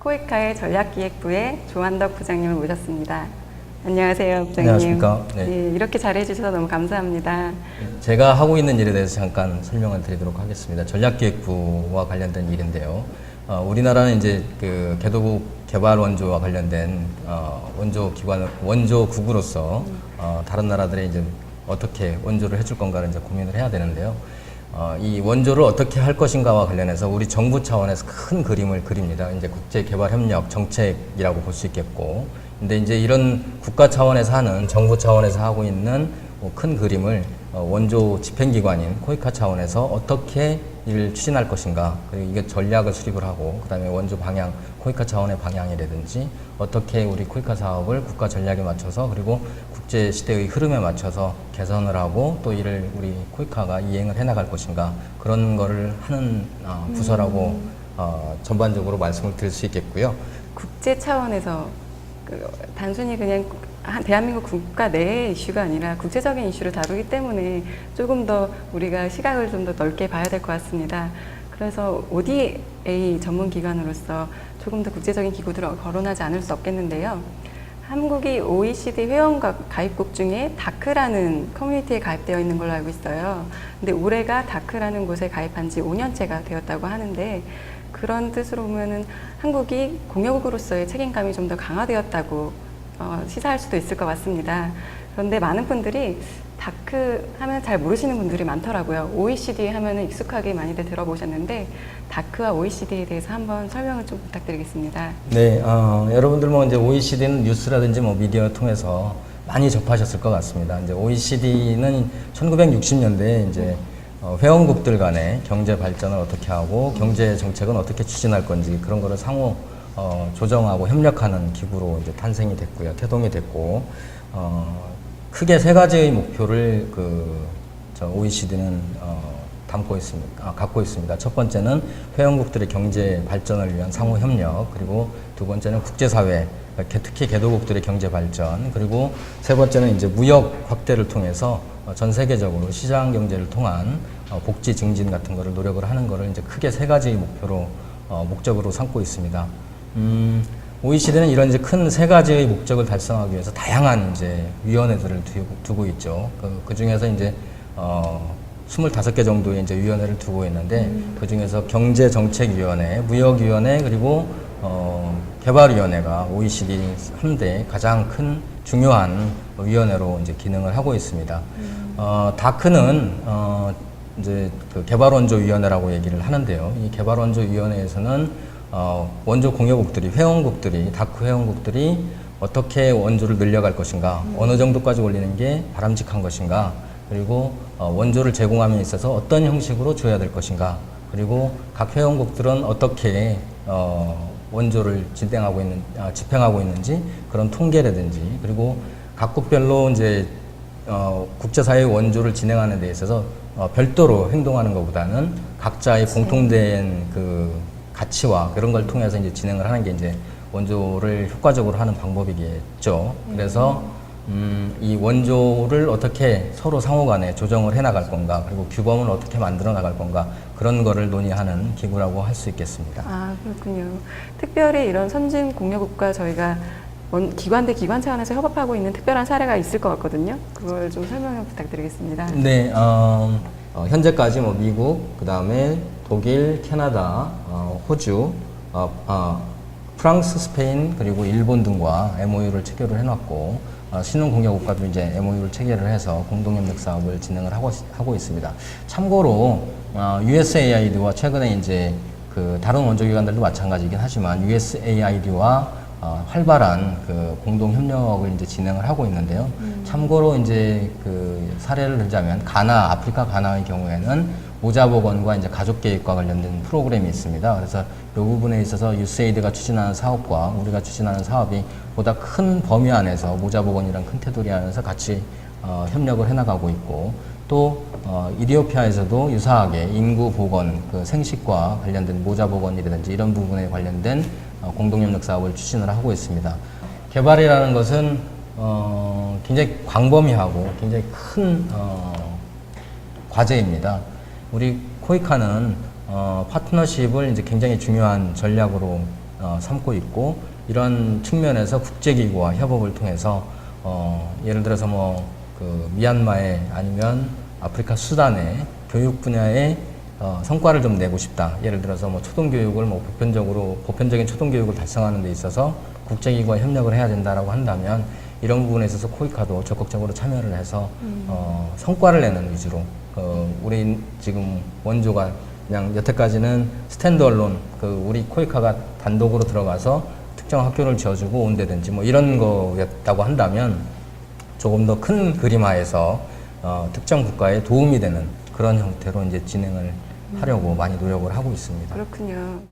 코이카의 전략기획부의 조한덕 부장님을 모셨습니다. 안녕하세요, 부장님. 안녕하십니까. 네. 예, 이렇게 잘해주셔서 너무 감사합니다. 제가 하고 있는 일에 대해서 잠깐 설명을 드리도록 하겠습니다. 전략기획부와 관련된 일인데요. 어, 우리나라는 이제 그 개도국 개발 원조와 관련된 어, 원조 기관 원조 국으로서 어, 다른 나라들이 이제 어떻게 원조를 해줄 건가를 이제 고민을 해야 되는데요. 어, 이 원조를 어떻게 할 것인가와 관련해서 우리 정부 차원에서 큰 그림을 그립니다. 이제 국제 개발 협력 정책이라고 볼 수 있겠고, 근데 이제 이런 국가 차원에서 하는 정부 차원에서 하고 있는 뭐 큰 그림을 어, 원조 집행기관인 코이카 차원에서 어떻게 이를 추진할 것인가 그리고 이게 전략을 수립을 하고 그다음에 원조 방향 코이카 차원의 방향이라든지 어떻게 우리 코이카 사업을 국가 전략에 맞춰서 그리고 국제 시대의 흐름에 맞춰서 개선을 하고 또 이를 우리 코이카가 이행을 해나갈 것인가 그런 거를 하는 어, 부서라고 어, 전반적으로 말씀을 드릴 수 있겠고요. 국제 차원에서 그 단순히 그냥 한 대한민국 국가 내의 이슈가 아니라 국제적인 이슈를 다루기 때문에 조금 더 우리가 시각을 좀 더 넓게 봐야 될 것 같습니다. 그래서 ODA 전문 기관으로서 조금 더 국제적인 기구들을 거론하지 않을 수 없겠는데요. 한국이 OECD 회원국 가입국 중에 다크라는 커뮤니티에 가입되어 있는 걸로 알고 있어요. 근데 올해가 다크라는 곳에 가입한 지 5년째가 되었다고 하는데 그런 뜻으로 보면은 한국이 공여국으로서의 책임감이 좀 더 강화되었다고 어, 시사할 수도 있을 것 같습니다. 그런데 많은 분들이 다크 하면 잘 모르시는 분들이 많더라고요. OECD 하면은 익숙하게 많이들 들어보셨는데 다크와 OECD에 대해서 한번 설명을 좀 부탁드리겠습니다. 네, 어, 여러분들 뭐 이제 OECD는 뉴스라든지 뭐 미디어 통해서 많이 접하셨을 것 같습니다. 이제 OECD는 1960년대에 이제 어, 회원국들 간의 경제 발전을 어떻게 하고 경제 정책은 어떻게 추진할 건지 그런 거를 상호 어, 조정하고 협력하는 기구로 이제 탄생이 됐고요, 태동이 됐고 어, 크게 세 가지의 목표를 그저 OECD는 어, 담고 있습니다. 아, 갖고 있습니다. 첫 번째는 회원국들의 경제 발전을 위한 상호 협력, 그리고 두 번째는 국제사회, 특히 개도국들의 경제 발전, 그리고 세 번째는 이제 무역 확대를 통해서 어, 전 세계적으로 시장 경제를 통한 어, 복지 증진 같은 거를 노력을 하는 거를 이제 크게 세 가지 목표로 어, 목적으로 삼고 있습니다. 음, OECD는 이런 이제 큰 세 가지의 목적을 달성하기 위해서 다양한 이제 위원회들을 두고, 두고 있죠. 그, 그 중에서 이제 어, 25개 정도의 이제 위원회를 두고 있는데 그 중에서 경제정책위원회, 무역위원회 그리고 어, 개발위원회가 OECD 3대 가장 큰 중요한 위원회로 이제 기능을 하고 있습니다. 어, 다크는 어, 이제 그 개발원조위원회라고 얘기를 하는데요. 이 개발원조위원회에서는 어, 원조 공여국들이 회원국들이 다크 회원국들이 어떻게 원조를 늘려갈 것인가, 어느 정도까지 올리는 게 바람직한 것인가, 그리고 어, 원조를 제공함에 있어서 어떤 형식으로 줘야 될 것인가, 그리고 각 회원국들은 어떻게 어, 원조를 진행하고 있는, 아, 집행하고 있는지 그런 통계라든지, 그리고 각국별로 이제 어, 국제사회 원조를 진행하는 데 있어서 어, 별도로 행동하는 것보다는 각자의 공통된 그 가치와 그런 걸 통해서 이제 진행을 하는 게 이제 원조를 효과적으로 하는 방법이겠죠. 그래서 음, 이 원조를 어떻게 서로 상호간에 조정을 해 나갈 건가, 그리고 규범을 어떻게 만들어 나갈 건가 그런 거를 논의하는 기구라고 할 수 있겠습니다. 아 그렇군요. 특별히 이런 선진 공여국과 저희가 원- 기관 대 기관 차원에서 협업하고 있는 특별한 사례가 있을 것 같거든요. 그걸 좀 설명을 부탁드리겠습니다. 네, 어, 어, 현재까지 뭐 미국, 그 다음에 독일, 캐나다, 어, 호주, 어, 어, 프랑스, 스페인 그리고 일본 등과 MOU를 체결을 해놨고 어, 신흥공여국가도 이제 MOU를 체결을 해서 공동협력 사업을 진행을 하고, 하고 있습니다. 참고로 어, USAID와 최근에 이제 그 다른 원조기관들도 마찬가지긴 하지만 USAID와 어, 활발한 그 공동 협력을 이제 진행을 하고 있는데요. 참고로 이제 그 사례를 들자면 가나, 아프리카 가나의 경우에는 모자보건과 이제 가족 계획과 관련된 프로그램이 있습니다. 그래서 이 부분에 있어서 USAID가 추진하는 사업과 우리가 추진하는 사업이 보다 큰 범위 안에서 모자보건이란 큰 테두리 안에서 같이 어, 협력을 해나가고 있고 또 어, 이디오피아에서도 유사하게 인구 보건, 그 생식과 관련된 모자 보건이라든지 이런 부분에 관련된 어, 공동협력 사업을 추진을 하고 있습니다. 개발이라는 것은 어, 굉장히 광범위하고 굉장히 큰 어, 과제입니다. 우리 코이카는 어, 파트너십을 이제 굉장히 중요한 전략으로 어, 삼고 있고 이런 측면에서 국제기구와 협업을 통해서 어, 예를 들어서 뭐 그 미얀마에 아니면 아프리카 수단에 교육 분야에 어, 성과를 좀 내고 싶다. 예를 들어서 뭐 초등교육을 뭐 보편적으로 보편적인 초등교육을 달성하는 데 있어서 국제기구와 협력을 해야 된다라고 한다면 이런 부분에 있어서 코이카도 적극적으로 참여를 해서 어, 성과를 내는 위주로 어, 우리 지금 원조가 그냥 여태까지는 스탠드얼론 그 우리 코이카가 단독으로 들어가서 특정 학교를 지어주고 온다든지 뭐 이런 거였다고 한다면 조금 더 큰 그림화에서 어, 특정 국가에 도움이 되는 그런 형태로 이제 진행을 하려고 많이 노력을 하고 있습니다. 그렇군요.